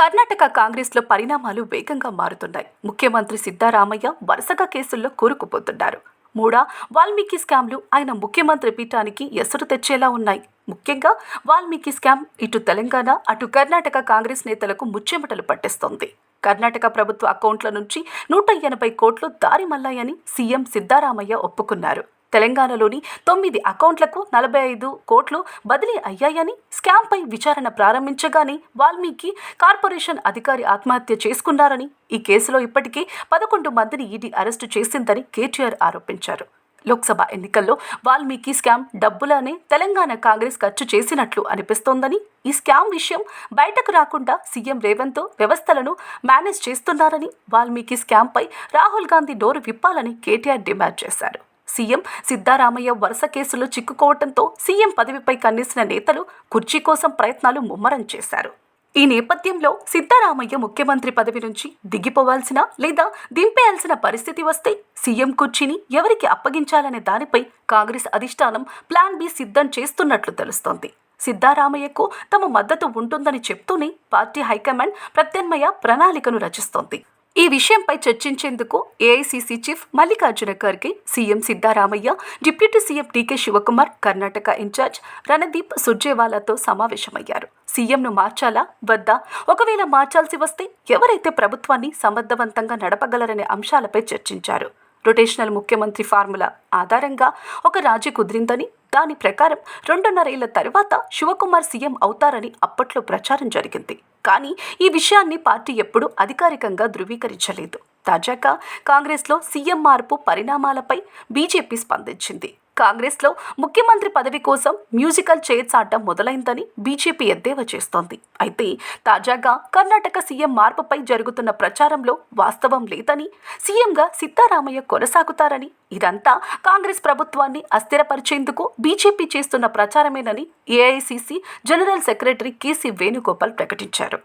కర్ణాటక కాంగ్రెస్లో పరిణామాలు వేగంగా మారుతున్నాయి. ముఖ్యమంత్రి సిద్ధారామయ్య వరుసగా కేసుల్లో కూరుకుపోతున్నారు. మూడా వాల్మీకి స్కామ్లు ఆయన ముఖ్యమంత్రి పీఠానికి ఎసరు తెచ్చేలా ఉన్నాయి. ముఖ్యంగా వాల్మీకి స్కామ్ ఇటు తెలంగాణ అటు కర్ణాటక కాంగ్రెస్ నేతలకు ముచ్చెమటలు పట్టిస్తోంది. కర్ణాటక ప్రభుత్వ అకౌంట్ల నుంచి నూట ఎనభై కోట్లు దారి మల్లాయని సీఎం సిద్ధారామయ్య ఒప్పుకున్నారు. తెలంగాణలోని తొమ్మిది అకౌంట్లకు నలభై ఐదు కోట్లు బదిలీ అయ్యాయని స్కామ్పై విచారణ ప్రారంభించగానే వాల్మీకి కార్పొరేషన్ అధికారి ఆత్మహత్య చేసుకున్నారని ఈ కేసులో ఇప్పటికీ పదకొండు మందిని ఈడీ అరెస్టు చేసిందని కేటీఆర్ ఆరోపించారు. లోక్సభ ఎన్నికల్లో వాల్మీకి స్కామ్ డబ్బులనే తెలంగాణ కాంగ్రెస్ ఖర్చు చేసినట్లు అనిపిస్తోందని ఈ స్కామ్ విషయం బయటకు రాకుండా సీఎం రేవంత్ వ్యవస్థలను మేనేజ్ చేస్తున్నారని వాల్మీకి స్కామ్పై రాహుల్ గాంధీ నోరు విప్పాలని కేటీఆర్ డిమాండ్ చేశారు. సీఎం సిద్ధారామయ్య వరుస కేసులో చిక్కుకోవడంతో సీఎం పదవిపై కన్నేసిన నేతలు కుర్చీ కోసం ప్రయత్నాలు ముమ్మరం చేశారు. ఈ నేపథ్యంలో సిద్ధరామయ్య ముఖ్యమంత్రి పదవి నుంచి దిగిపోవాల్సిన లేదా దింపేయాల్సిన పరిస్థితి వస్తే సీఎం కుర్చీని ఎవరికి అప్పగించాలనే దానిపై కాంగ్రెస్ అధిష్టానం ప్లాన్ బి సిద్ధం చేస్తున్నట్లు తెలుస్తోంది. సిద్ధారామయ్యకు తమ మద్దతు ఉంటుందని చెప్తూనే పార్టీ హైకమాండ్ ప్రత్యామ్నాయ ప్రణాళికను రచిస్తోంది. ఈ విషయంపై చర్చించేందుకు AICC chief Mallikarjuna Kharge CM Siddaramaiah deputy CM DK Shivakumar Karnataka in charge Randeep సుర్జేవాలాతో సమావేశమయ్యారు. సీఎంను మార్చాలా? వద్దా? ఒకవేళ మార్చాల్సి వస్తే ఎవరైతే ప్రభుత్వాన్ని సమర్థవంతంగా నడపగలరనే అంశాలపై చర్చించారు. రొటేషనల్ ముఖ్యమంత్రి ఫార్ములా ఆధారంగా ఒక రాజీ కుదిరిందని దాని ప్రకారం రెండున్నరేళ్ళ తర్వాత శివకుమార్ సీఎం అవుతారని అప్పట్లో ప్రచారం జరిగింది. కానీ ఈ విషయాన్ని పార్టీ ఎప్పుడూ అధికారికంగా ధృవీకరించలేదు. తాజాగా కాంగ్రెస్లో సీఎం మార్పు పరిణామాలపై బీజేపీ స్పందించింది. కాంగ్రెస్లో ముఖ్యమంత్రి పదవి కోసం మ్యూజికల్ చైర్స్ ఆడటం మొదలైందని బీజేపీ ఎద్దేవా చేస్తోంది. అయితే తాజాగా కర్ణాటక సీఎం మార్పుపై జరుగుతున్న ప్రచారంలో వాస్తవం లేదని సీఎంగా సిద్ధారామయ్య కొనసాగుతారని ఇదంతా కాంగ్రెస్ ప్రభుత్వాన్ని అస్థిరపరిచేందుకు బీజేపీ చేస్తున్న ప్రచారమేనని AICC general secretary KC Venugopal ప్రకటించారు.